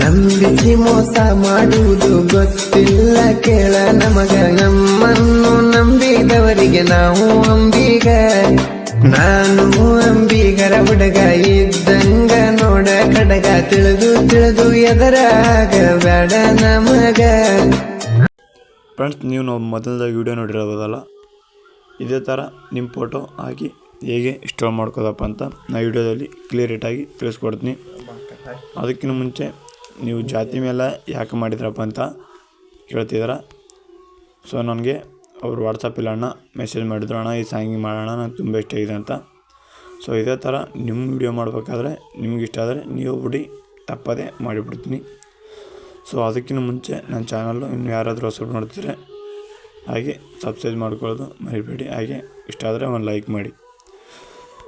ನಂಬಿಸಿ ಮೋಸ ಮಾಡುವುದು ಗೊತ್ತಿಲ್ಲ ಕೇಳ ನಮಗ. ನಮ್ಮನ್ನು ನಂಬಿದವರಿಗೆ ನಾವು ಅಂಬಿಗ. ನಾನು ಅಂಬಿಗರ ಹುಡುಗ ಇದ್ದಂಗ ನೋಡ ಕಡಗ. ತಿಳಿದು ತಿಳಿದು ಎದರಾಗ ಬೇಡ ನಮಗ. ಫ್ರೆಂಡ್ಸ್ ನೀವು ನಾವು ಮೊದಲದಾಗಿ ವಿಡಿಯೋ ನೋಡಿರೋದಲ್ಲ, ಇದೇ ಥರ ನಿಮ್ಮ ಫೋಟೋ ಹಾಕಿ. ಹೇಗೆ ಇನ್ಸ್ಟಾಲ್ ಮಾಡ್ಕೋದಪ್ಪ ಅಂತ ನಾ ವಿಡಿಯೋದಲ್ಲಿ ಕ್ಲಿಯರೇಟಾಗಿ ತಿಳಿಸ್ಕೊಡ್ತೀನಿ. ಅದಕ್ಕಿಂತ ಮುಂಚೆ ನೀವು ಜಾತಿ ಮೇಲೆ ಯಾಕೆ ಮಾಡಿದ್ರಪ್ಪ ಅಂತ ಕೇಳ್ತಿದ್ದೀರ? ಸೊ ನನಗೆ ಅವರು ವಾಟ್ಸಪ್ಪಲ್ಲಿ ಅಣ್ಣ ಮೆಸೇಜ್ ಮಾಡಿದ್ರು, ಅಣ್ಣ, ಈ ಸಾಂಗಿಂಗ್ ಮಾಡೋಣ, ನಂಗೆ ತುಂಬ ಇಷ್ಟ ಇದೆ ಅಂತ. ಸೊ ಇದೇ ಥರ ನಿಮ್ಮ ವಿಡಿಯೋ ಮಾಡಬೇಕಾದ್ರೆ ನಿಮ್ಗೆ ಇಷ್ಟ ಆದರೆ ನೀವು ಬಿಡಿ, ತಪ್ಪದೇ ಮಾಡಿಬಿಡ್ತೀನಿ. ಸೊ ಅದಕ್ಕಿಂತ ಮುಂಚೆ ನನ್ನ ಚಾನಲ್ಲು ಇನ್ನು ಯಾರಾದರೂ ಹೊಸ ನೋಡ್ತಿದ್ರೆ ಹಾಗೆ ಸಬ್ಸ್ಕ್ರೈಬ್ ಮಾಡ್ಕೊಳ್ಳೋದು ಮರಿಬೇಡಿ. ಹಾಗೆ ಇಷ್ಟ ಆದರೆ ಒಂದು ಲೈಕ್ ಮಾಡಿ.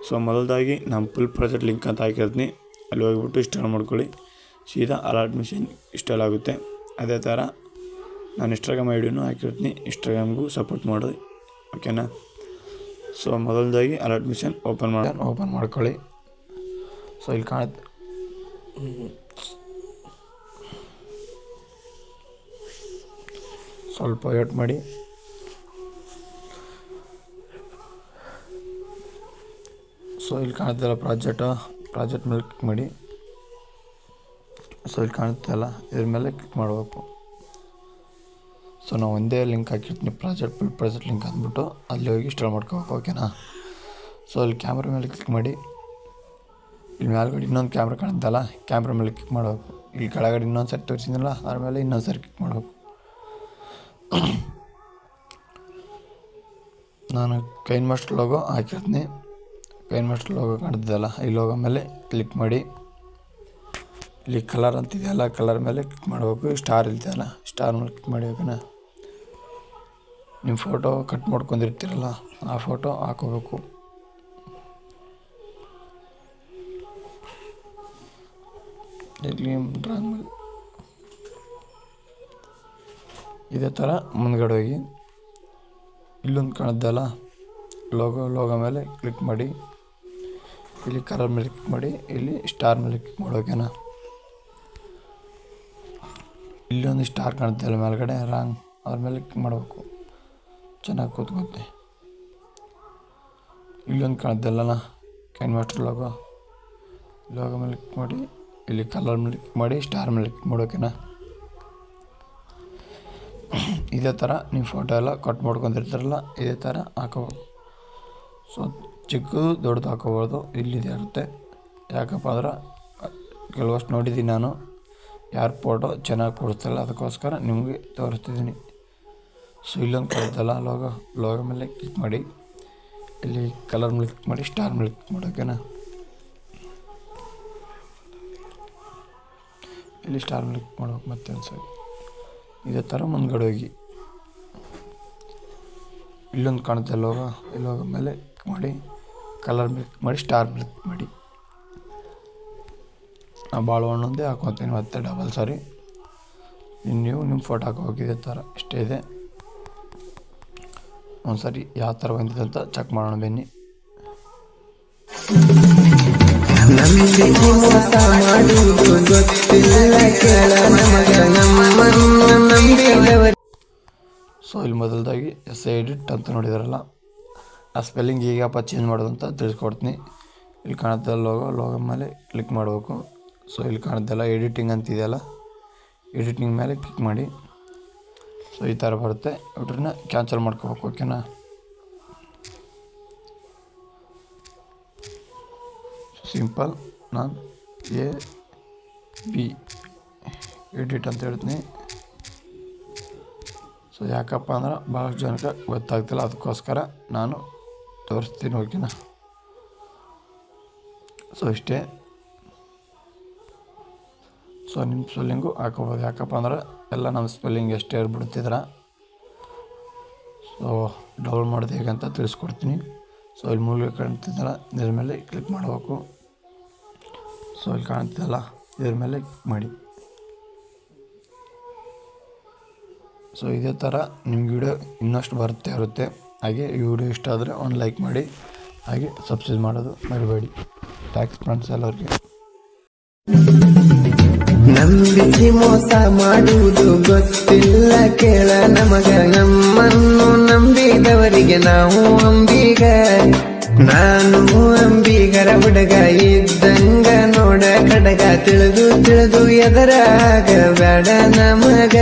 ಸೊ ಮೊದಲದಾಗಿ ನಮ್ಮ ಫುಲ್ ಪ್ರಾಜೆಕ್ಟ್ ಲಿಂಕ್ ಅಂತ ಹಾಕಿರ್ತೀನಿ. ಅಲ್ಲಿ ಹೋಗ್ಬಿಟ್ಟು ಇನ್ಸ್ಟಾಲ್ ಮಾಡ್ಕೊಳ್ಳಿ. ಸೀದಾ ಅಲರ್ಟ್ ಮಿಷನ್ ಇನ್ಸ್ಟಾಲ್ ಆಗುತ್ತೆ. ಅದೇ ಥರ ನಾನು ಇನ್ಸ್ಟಾಗ್ರಾಮ್ ಐ ಡಿನೂ ಹಾಕಿರ್ತೀನಿ. ಇನ್ಸ್ಟಾಗ್ರಾಮ್ಗೂ ಸಪೋರ್ಟ್ ಮಾಡಿ ಓಕೆನಾ ಸೊ ಮೊದಲದಾಗಿ ಅಲರ್ಟ್ ಮಿಷನ್ ಓಪನ್ ಮಾಡಿ ಓಪನ್ ಮಾಡ್ಕೊಳ್ಳಿ. ಸೊ ಇಲ್ಲಿ ಕಾಣುತ್ತೆ ಸ್ವಲ್ಪ ವೇಟ್ ಮಾಡಿ. ಸೊ ಇಲ್ಲಿ ಕಾಣ್ತಿಲ್ಲ ಪ್ರಾಜೆಕ್ಟ್ ಪ್ರಾಜೆಕ್ಟ್ ಮೇಲೆ ಕ್ಲಿಕ್ ಮಾಡಿ. ಸೊ ಇಲ್ಲಿ ಕಾಣುತ್ತಲ್ಲ ಇದ್ರ ಮೇಲೆ ಕ್ಲಿಕ್ ಮಾಡಬೇಕು. ಸೊ ನಾವು ಒಂದೇ ಲಿಂಕ್ ಹಾಕಿರ್ತೀನಿ, ಪ್ರಾಜೆಕ್ಟ್ ಫುಲ್ ಪ್ರಾಜೆಕ್ಟ್ ಲಿಂಕ್ ಅಂದ್ಬಿಟ್ಟು ಅಲ್ಲಿ ಹೋಗಿ ಇನ್ಸ್ಟಾಲ್ ಮಾಡ್ಕೋಬೇಕು ಓಕೆನಾ ಸೊ ಅಲ್ಲಿ ಕ್ಯಾಮ್ರಾ ಮೇಲೆ ಕ್ಲಿಕ್ ಮಾಡಿ. ಇಲ್ಲಿ ಮೇಲ್ಗಡೆ ಇನ್ನೊಂದು ಕ್ಯಾಮ್ರಾ ಕಾಣುತ್ತಲ್ಲ ಕ್ಯಾಮ್ರಾ ಮೇಲೆ ಕ್ಲಿಕ್ ಮಾಡಬೇಕು. ಇಲ್ಲಿ ಕೆಳಗಡೆ ಇನ್ನೊಂದು ಸರಿ ತೋರಿಸಿದ್ನಲ್ಲ, ಅದ್ರ ಮೇಲೆ ಇನ್ನೊಂದು ಸರಿ ಕ್ಲಿಕ್ ಮಾಡಬೇಕು. ನಾನು ಕೈನ್ ಮಾಸ್ಟರ್ ಲೋಗೋ ಹಾಕಿರ್ತೀನಿ. ಕೈನ್ ಮಾಸ್ಟರ್ ಲೋಗೋ ಕಾಣ್ತಿದ್ದಲ್ಲ ಈ ಲೋಗೋ ಮೇಲೆ ಕ್ಲಿಕ್ ಮಾಡಿ. ಇಲ್ಲಿ ಕಲರ್ ಅಂತಿದೆಯಲ್ಲ ಕಲರ್ ಮೇಲೆ ಕ್ಲಿಕ್ ಮಾಡಬೇಕು. ಸ್ಟಾರ್ ಇಲ್ದೆಯಲ್ಲ ಸ್ಟಾರ್ ಮೇಲೆ ಕ್ಲಿಕ್ ಮಾಡಿ ಓಕೆನಾ ನಿಮ್ಮ ಫೋಟೋ ಕಟ್ ಮಾಡ್ಕೊಂಡಿರ್ತೀರಲ್ಲ, ಆ ಫೋಟೋ ಹಾಕೋಬೇಕು. ಡ್ರಾಯಿಂಗ್ ಮೇಲೆ. ಇದೇ ಥರ ಮುಂದ್ಗಡೆ ಹೋಗಿ. ಇಲ್ಲೊಂದು ಕಾಣುತ್ತಲ್ಲ ಲೋಗೋ ಲೋಗೋ ಮೇಲೆ ಕ್ಲಿಕ್ ಮಾಡಿ. ಇಲ್ಲಿ ಕಲರ್ ಮೇಲೆ ಕ್ಲಿಕ್ ಮಾಡಿ, ಇಲ್ಲಿ ಸ್ಟಾರ್ ಮೇಲೆ ಕ್ಲಿಕ್ ಮಾಡೋಕೆನಾ ಇಲ್ಲೊಂದು ಸ್ಟಾರ್ ಕಾಣುತ್ತೆ, ಅಲ್ಲ ಮೇಲ್ಗಡೆ ರಾಂಗ್. ಅದ್ರ ಮೇಲೆ ಕ್ಲಿಕ್ ಮಾಡಬೇಕು. ಚೆನ್ನಾಗಿ ಕೂತ್ಕೊತ್ತೆ ಇಲ್ಲೊಂದು ಕಾಣುತ್ತಲ್ಲ ಕೈನ್ ಮಾಸ್ಟರ್ ಲೋಗೋ ಲೋಗೋ ಮೇಲೆ ಕ್ಲಿಕ್ ಮಾಡಿ, ಇಲ್ಲಿ ಕಲರ್ ಮೇಲೆ ಕ್ಲಿಕ್ ಮಾಡಿ, ಸ್ಟಾರ್ ಮೇಲೆ ಕ್ಲಿಕ್ ಮಾಡೋಕೆನಾ ಇದೇ ಥರ ನೀವು ಫೋಟೋ ಎಲ್ಲ ಕಟ್ ಮಾಡ್ಕೊಂಡಿರ್ತಾರಲ್ಲ, ಇದೇ ಥರ ಹಾಕೋಬೇಕು. ಸೊ ಚಿಕ್ಕದು ದೊಡ್ಡದು ಹಾಕೋಬಾರ್ದು, ಇಲ್ಲಿದೆ ಇರುತ್ತೆ. ಯಾಕಪ್ಪ ಅಂದ್ರೆ, ಕೆಲವಷ್ಟು ನೋಡಿದ್ದೀನಿ ನಾನು. ಯಾರು ಫೋಟೋ ಚೆನ್ನಾಗಿ ಕೊಡಿಸ್ತಲ್ಲ ಅದಕ್ಕೋಸ್ಕರ ನಿಮಗೆ ತೋರಿಸ್ತಿದ್ದೀನಿ. ಸೊ ಇಲ್ಲೊಂದು ಕೊಡ್ತಲ್ಲ ಲೋಗ ಲೋಗ ಮೇಲೆ ಕ್ಲಿಕ್ ಮಾಡಿ. ಇಲ್ಲಿ ಕಲರ್ ಮೇಲೆ ಕ್ಲಿಕ್ ಮಾಡಿ ಸ್ಟಾರ್ ಮೇಲೆ ಕ್ಲಿಕ್ ಮಾಡೋಕೆನಾ ಇಲ್ಲಿ ಸ್ಟಾರ್ ಮೇಲೆ ಕ್ಲಿಕ್ ಮಾಡ್ಬೇಕು ಮತ್ತೆ ಒಂದು ಸರಿ ಇದೇ ಥರ ಮುಂದ್ಗಡೆ ಹೋಗಿ. ಇಲ್ಲೊಂದು ಕಾಣುತ್ತೆ ಲೋಗ ಈ ಲೋಗೋ ಮೇಲೆ ಕ್ಲಿಕ್ ಮಾಡಿ. ಕಲರ್ ಮಿಲ್ಕ್ ಮಾಡಿ, ಸ್ಟಾರ್ ಮಿಲ್ಕ್ ಮಾಡಿ. ನಾ ಭಾಳ ಒಂದೊಂದೇ ಹಾಕೊತೀನಿ ಮತ್ತೆ ಡಬಲ್ ಸಾರಿ. ಇನ್ನು ನೀವು ನಿಮ್ಮ ಫೋಟೋ ಇದೇ ಥರ ಇಷ್ಟೇ ಇದೆ. ಒಂದು ಸರಿ ಯಾವ ಥರ ಬಂದಿದೆ ಅಂತ ಚೆಕ್ ಮಾಡೋಣ ಬನ್ನಿ. ಸೊ ಇಲ್ಲಿ ಮೊದಲದಾಗಿ ಎಸ್ ಎಡಿಟ್ ಅಂತ ನೋಡಿದಾರಲ್ಲ. ಆ ಸ್ಪೆಲ್ಲಿಂಗ್ ಹೇಗಪ್ಪ ಚೇಂಜ್ ಮಾಡೋದು ಅಂತ ತಿಳಿಸ್ಕೊಡ್ತೀನಿ. ಇಲ್ಲಿ ಕಾಣುತ್ತೆ ಲೋಗೋ ಲೋಗೋ ಮೇಲೆ ಕ್ಲಿಕ್ ಮಾಡಬೇಕು. ಸೊ ಇಲ್ಲಿ ಕಾಣುತ್ತಲ್ಲ ಎಡಿಟಿಂಗ್ ಅಂತಿದೆಯಲ್ಲ ಎಡಿಟಿಂಗ್ ಮೇಲೆ ಕ್ಲಿಕ್ ಮಾಡಿ. ಸೊ ಈ ಥರ ಬರುತ್ತೆ. ಇವ್ರನ್ನ ಕ್ಯಾನ್ಸಲ್ ಮಾಡ್ಕೋಬೇಕು ಓಕೆನಾ ಸಿಂಪಲ್ ನಾನು ಎ ಬಿ ಎಡಿಟ್ ಅಂತ ಹೇಳ್ತೀನಿ. ಸೊ ಯಾಕಪ್ಪ ಅಂದ್ರೆ ಭಾಳಷ್ಟು ಜನಕ್ಕೆ ಗೊತ್ತಾಗ್ತಿಲ್ಲ. ಅದಕ್ಕೋಸ್ಕರ ನಾನು ತೋರಿಸ್ತೀನಿ ಓಕೆನಾ ಸೊ ಇಷ್ಟೇ. ಸೊ ನಿಮ್ಮ ಸ್ಪೆಲ್ಲಿಂಗು ಹಾಕೋಬೋದು. ಯಾಕಪ್ಪ ಅಂದ್ರೆ ಎಲ್ಲ ನಮ್ಮ ಸ್ಪೆಲ್ಲಿಂಗ್ ಎಷ್ಟೇ ಇರ್ಬಿಡ್ತಿದ್ರ ಸೊ ಡೌನ್ ಮಾಡಿದೆ ಹೇಗೆ ಅಂತ ತಿಳಿಸ್ಕೊಡ್ತೀನಿ. ಸೊ ಇಲ್ಲಿ ಮೂಲ ಕಾಣ್ತಿದ್ದಲ್ಲ, ಇದ್ರ ಮೇಲೆ ಕ್ಲಿಕ್ ಮಾಡಬೇಕು. ಸೊ ಇಲ್ಲಿ ಕಾಣ್ತಿದ್ದಲ್ಲ, ಇದ್ರ ಮೇಲೆ ಕ್ಲಿಕ್ ಮಾಡಿ. ಸೊ ಇದೇ ಥರ ನಿಮ್ಮ ವಿಡಿಯೋ ಇನ್ನಷ್ಟು ಬರುತ್ತೆ ಇರುತ್ತೆ. ಹಾಗೆ ಈ ವಿಡಿಯೋ ಇಷ್ಟ ಆದರೆ ಒಂದು ಲೈಕ್ ಮಾಡಿ, ಹಾಗೆ ಸಬ್ಸ್ಕ್ರೈಬ್ ಮಾಡೋದು ಮರಿಬೇಡಿ. ಥ್ಯಾಂಕ್ಸ್ ಫ್ರೆಂಡ್ಸ್ ಎಲ್ಲರಿಗೆ. ನಂಬಿಸಿ ಮೋಸ ಮಾಡುವುದು ಗೊತ್ತಿಲ್ಲ ಕೇಳ ನಮಗ. ನಮ್ಮನ್ನು ನಂಬಿದವರಿಗೆ ನಾವು ಅಂಬಿಗ. ನಾನು ಅಂಬಿಗರ ಹುಡುಗ ಇದ್ದಂಗ ನೋಡ ಕಡಗ. ತಿಳಿದು ತಿಳಿದು ಎದರಾಗ ಬೇಡ ನಮಗ.